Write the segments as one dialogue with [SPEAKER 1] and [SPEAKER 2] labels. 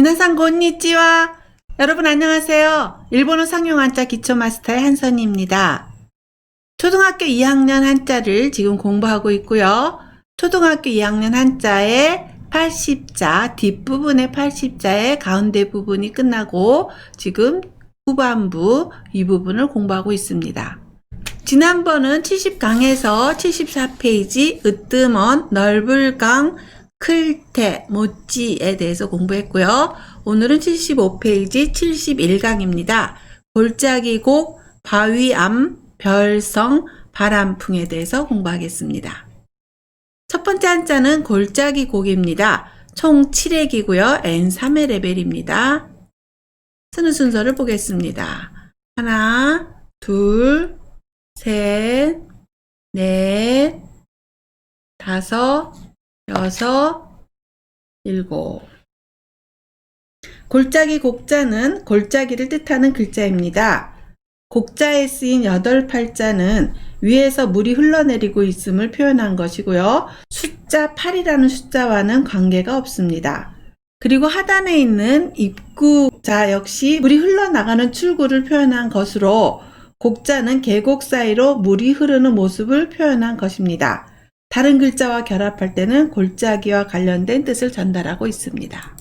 [SPEAKER 1] 미나상 곤니찌와 여러분 안녕하세요. 일본어 상용 한자 기초 마스터의 한선희입니다. 초등학교 2학년 한자를 지금 공부하고 있고요. 초등학교 2학년 한자의 80자, 뒷부분의 80자의 가운데 부분이 끝나고 지금 후반부 이 부분을 공부하고 있습니다. 지난번은 70강에서 74페이지 으뜸원 넓을 강 클테 모찌에 대해서 공부했고요. 오늘은 75페이지 71강입니다. 골짜기곡 바위암 별성 바람풍에 대해서 공부하겠습니다. 첫 번째 한자는 골짜기곡입니다. 총 7회기고요. N3회 레벨입니다. 쓰는 순서를 보겠습니다. 하나, 둘, 셋, 넷, 다섯, 여섯, 일곱. 골짜기 곡자는 골짜기를 뜻하는 글자입니다. 곡자에 쓰인 여덟 팔자는 위에서 물이 흘러내리고 있음을 표현한 것이고요. 숫자 8이라는 숫자와는 관계가 없습니다. 그리고 하단에 있는 입구자 역시 물이 흘러나가는 출구를 표현한 것으로 곡자는 계곡 사이로 물이 흐르는 모습을 표현한 것입니다. 다른 글자와 결합할 때는 골짜기와 관련된 뜻을 전달하고 있습니다.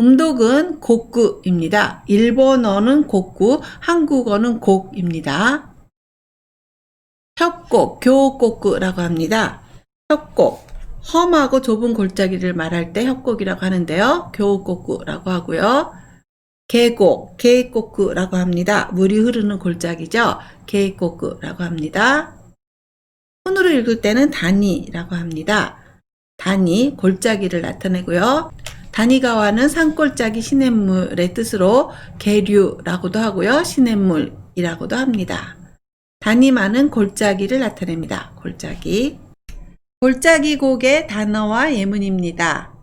[SPEAKER 1] 음독은 곡구입니다. 일본어는 곡구, 한국어는 곡입니다. 협곡, 교곡구라고 합니다. 협곡, 험하고 좁은 골짜기를 말할 때 협곡이라고 하는데요. 교곡구라고 하고요. 계곡, 계곡구라고 합니다. 물이 흐르는 골짜기죠. 계곡구라고 합니다. 손으로 읽을 때는 단위라고 합니다. 단위, 골짜기를 나타내고요. 단위가와는 산골짜기 시냇물의 뜻으로 계류라고도 하고요. 시냇물이라고도 합니다. 단위 많은 골짜기를 나타냅니다. 골짜기. 골짜기 곡의 단어와 예문입니다.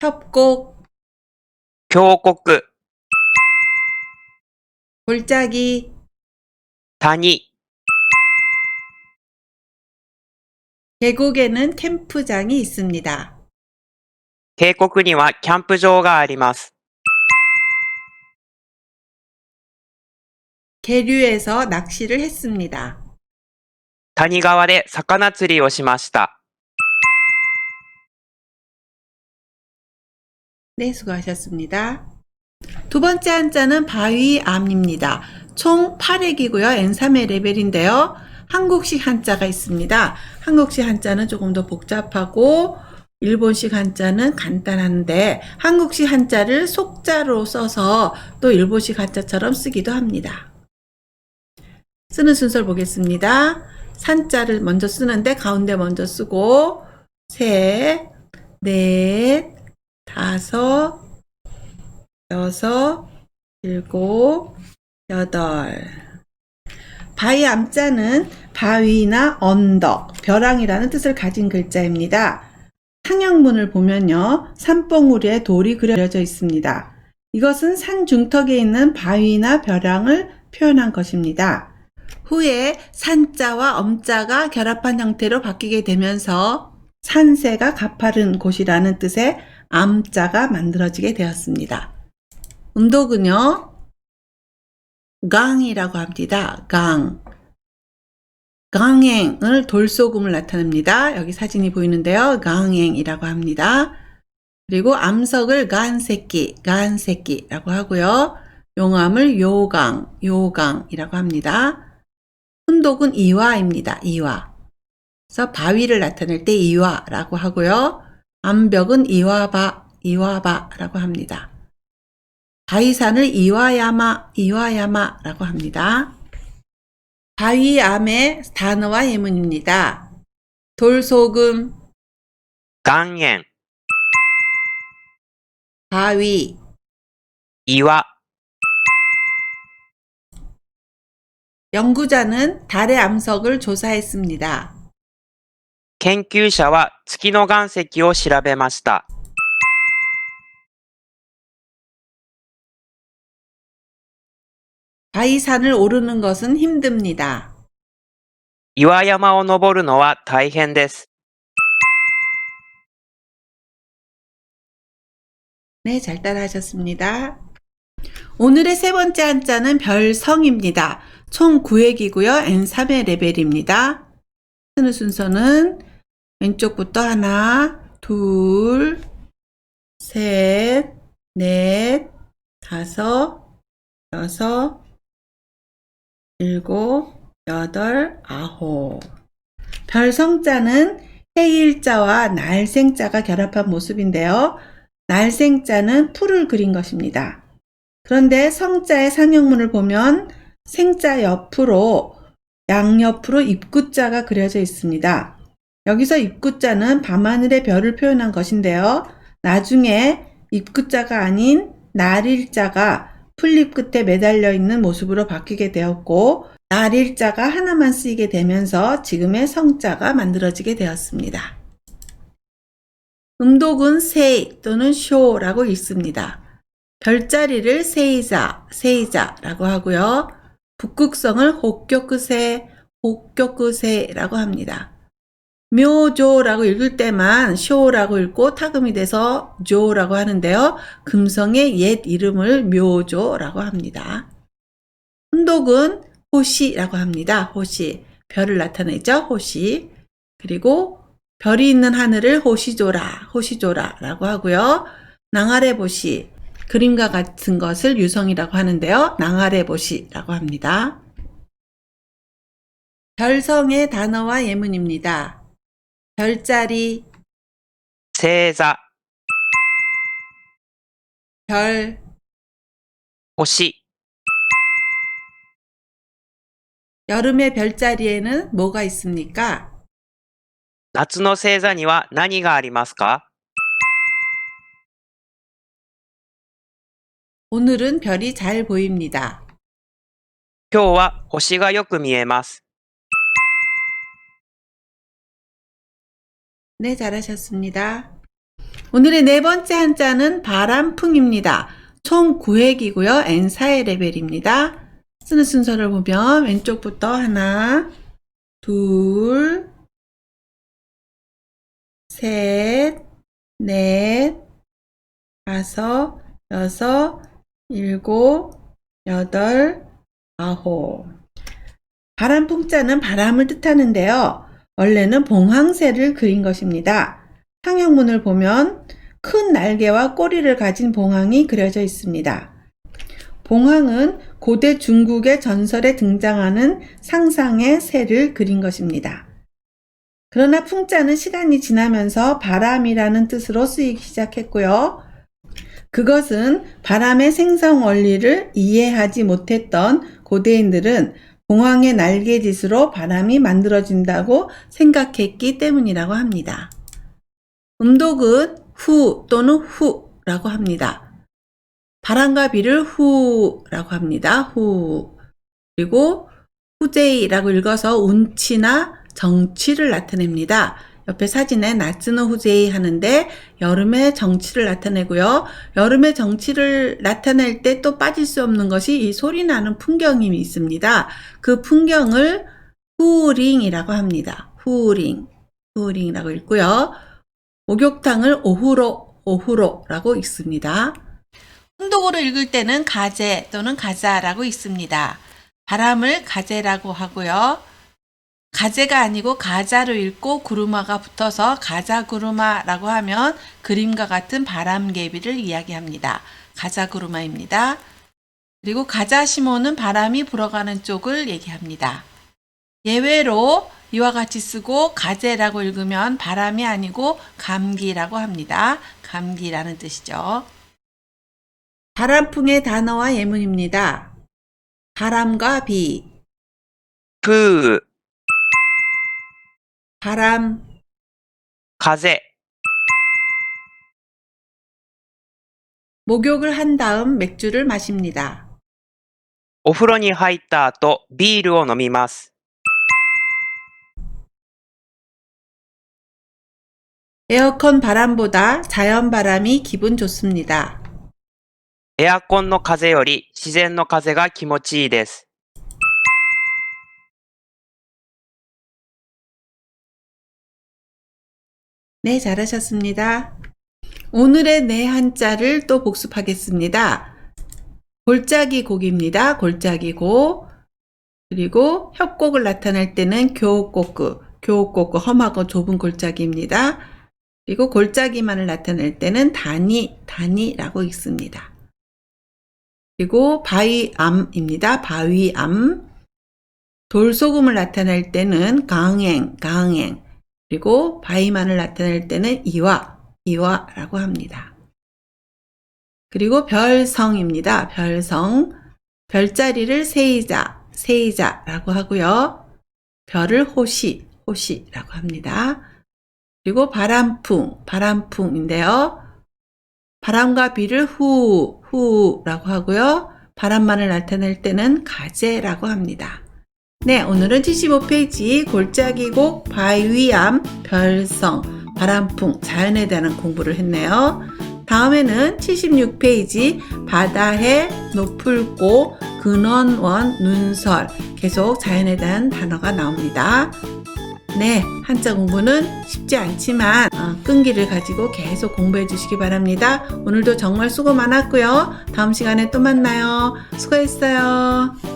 [SPEAKER 1] 협곡,
[SPEAKER 2] 교곡극,
[SPEAKER 1] 골짜기,
[SPEAKER 2] 단위,
[SPEAKER 1] 계곡에는 캠프장이 있습니다.
[SPEAKER 2] 渓谷にはキャンプ場があります。
[SPEAKER 1] 계류에서 낚시를 했습니다.
[SPEAKER 2] 谷川で魚釣りをしました。
[SPEAKER 1] 네, 수고하셨습니다. 두 번째 한자는 바위암입니다. 총 8회기고요. N3회 레벨인데요. 한국식 한자가 있습니다. 한국식 한자는 조금 더 복잡하고 일본식 한자는 간단한데 한국식 한자를 속자로 써서 또 일본식 한자처럼 쓰기도 합니다. 쓰는 순서를 보겠습니다. 산자를 먼저 쓰는데 가운데 먼저 쓰고 셋, 넷, 다섯, 여섯, 일곱, 여덟. 바위 암자는 바위나 언덕, 벼랑이라는 뜻을 가진 글자입니다. 상형문을 보면요, 산봉우리에 돌이 그려져 있습니다. 이것은 산 중턱에 있는 바위나 벼랑을 표현한 것입니다. 후에 산자와 엄자가 결합한 형태로 바뀌게 되면서 산세가 가파른 곳이라는 뜻의 암자가 만들어지게 되었습니다. 음독은요, 강이라고 합니다. 강. 강행을 돌소금을 나타냅니다. 여기 사진이 보이는데요. 강행이라고 합니다. 그리고 암석을 간새끼, 간새끼라고 하고요. 용암을 요강, 요강이라고 합니다. 훈독은 이화입니다. 이화. 그래서 바위를 나타낼 때 이화라고 하고요. 암벽은 이와바, 이와바라고 합니다. 바위산을 이와야마, 이와야마라고 합니다. 바위암의 단어와 예문입니다. 돌소금,
[SPEAKER 2] 岩塩、
[SPEAKER 1] 바위,
[SPEAKER 2] 岩、
[SPEAKER 1] 연구자는 달의 암석을 조사했습니다.
[SPEAKER 2] 研究者は月の岩石を調べました。
[SPEAKER 1] 바위산을 오르는 것은 힘듭니다.
[SPEAKER 2] 岩山を登るのは大変です。
[SPEAKER 1] 네, 잘 따라하셨습니다. 오늘의 세 번째 한자는 별성입니다. 총 9회이고요. N3회 레벨입니다. 쓰는 순서는 왼쪽부터 하나, 둘, 셋, 넷, 다섯, 여섯, 일곱, 여덟, 아홉. 별성자는 해일자와 날생자가 결합한 모습인데요. 날생자는 풀을 그린 것입니다. 그런데 성자의 상형문을 보면 생자 옆으로 양옆으로 입구자가 그려져 있습니다. 여기서 입구자는 밤하늘의 별을 표현한 것인데요. 나중에 입구자가 아닌 날일자가 풀잎 끝에 매달려 있는 모습으로 바뀌게 되었고 날일자가 하나만 쓰이게 되면서 지금의 성자가 만들어지게 되었습니다. 음독은 세이 또는 쇼라고 읽습니다. 별자리를 세이자, 세이자라고 하고요. 북극성을 혹교크세, 혹교크세라고 합니다. 묘조라고 읽을 때만 쇼라고 읽고 타금이 돼서 조라고 하는데요. 금성의 옛 이름을 묘조라고 합니다. 혼독은 호시라고 합니다. 호시. 별을 나타내죠. 호시. 그리고 별이 있는 하늘을 호시조라, 호시조라라고 하고요. 낭아레보시. 그림과 같은 것을 유성이라고 하는데요. 낭아레보시라고 합니다. 별성의 단어와 예문입니다. 별자리,
[SPEAKER 2] 星座、
[SPEAKER 1] 별,
[SPEAKER 2] 星、
[SPEAKER 1] 여름의 별자리에는 뭐가 있습니까?
[SPEAKER 2] 夏の星座には何がありますか
[SPEAKER 1] 오늘은 별이 잘 보입니다.
[SPEAKER 2] 今日は星がよく見えます。
[SPEAKER 1] 네, 잘하셨습니다. 오늘의 네 번째 한자는 바람풍입니다. 총 9회이고요. N4의 레벨입니다. 쓰는 순서를 보면 왼쪽부터 하나, 둘, 셋, 넷, 다섯, 여섯, 일곱, 여덟, 아홉. 바람풍자는 바람을 뜻하는데요. 원래는 봉황새를 그린 것입니다. 상형문을 보면 큰 날개와 꼬리를 가진 봉황이 그려져 있습니다. 봉황은 고대 중국의 전설에 등장하는 상상의 새를 그린 것입니다. 그러나 풍자는 시간이 지나면서 바람이라는 뜻으로 쓰이기 시작했고요. 그것은 바람의 생성 원리를 이해하지 못했던 고대인들은 봉황의 날개짓으로 바람이 만들어진다고 생각했기 때문이라고 합니다. 음독은 후 또는 후라고 합니다. 바람과 비를 후라고 합니다. 후. 그리고 후제이라고 읽어서 운치나 정취를 나타냅니다. 옆에 사진에 나츠노 후제이 하는데 여름의 정취를 나타내고요. 여름의 정취를 나타낼 때 또 빠질 수 없는 것이 이 소리 나는 풍경이 있습니다. 그 풍경을 후링이라고 합니다. 후링. 후링이라고 읽고요. 목욕탕을 오후로, 오후로라고 읽습니다. 혼독으로 읽을 때는 가제 또는 가자라고 읽습니다. 바람을 가제라고 하고요. 가제가 아니고 가자로 읽고 구루마가 붙어서 가자구루마라고 하면 그림과 같은 바람개비를 이야기합니다. 가자구루마입니다. 그리고 가자시모는 바람이 불어가는 쪽을 얘기합니다. 예외로 이와 같이 쓰고 가제라고 읽으면 바람이 아니고 감기라고 합니다. 감기라는 뜻이죠. 바람풍의 단어와 예문입니다. 바람과 비,
[SPEAKER 2] 風、
[SPEAKER 1] 바람,
[SPEAKER 2] 風、
[SPEAKER 1] 목욕을 한 다음 맥주를 마십니다.
[SPEAKER 2] お風呂に入った後、ビールを飲みます。
[SPEAKER 1] 에어컨 바람보다 자연 바람이 기분 좋습니다.
[SPEAKER 2] エアコンの風より自然の風が気持ちいいです。
[SPEAKER 1] 네, 잘하셨습니다. 오늘의 네 한자를 또 복습하겠습니다. 골짜기 곡입니다. 골짜기 곡. 그리고 협곡을 나타낼 때는 교곡구, 교곡구 험하고 좁은 골짜기입니다. 그리고 골짜기만을 나타낼 때는 단위, 단위라고 읽습니다. 그리고 바위암입니다. 바위암. 돌소금을 나타낼 때는 강행, 강행. 그리고 바위만을 나타낼 때는 이화, 이화라고 합니다. 그리고 별성입니다. 별성. 별자리를 세이자, 세이자라고 하고요. 별을 호시, 호시라고 합니다. 그리고 바람풍, 바람풍인데요. 바람과 비를 후, 후라고 하고요. 바람만을 나타낼 때는 가재라고 합니다. 네, 오늘은 75페이지 골짜기곡 바위암 별성 바람풍 자연에 대한 공부를 했네요. 다음에는 76페이지 바다해 노풀고 근원원 눈설 계속 자연에 대한 단어가 나옵니다. 네, 한자 공부는 쉽지 않지만 어, 끈기를 가지고 계속 공부해 주시기 바랍니다. 오늘도 정말 수고 많았고요. 다음 시간에 또 만나요. 수고했어요.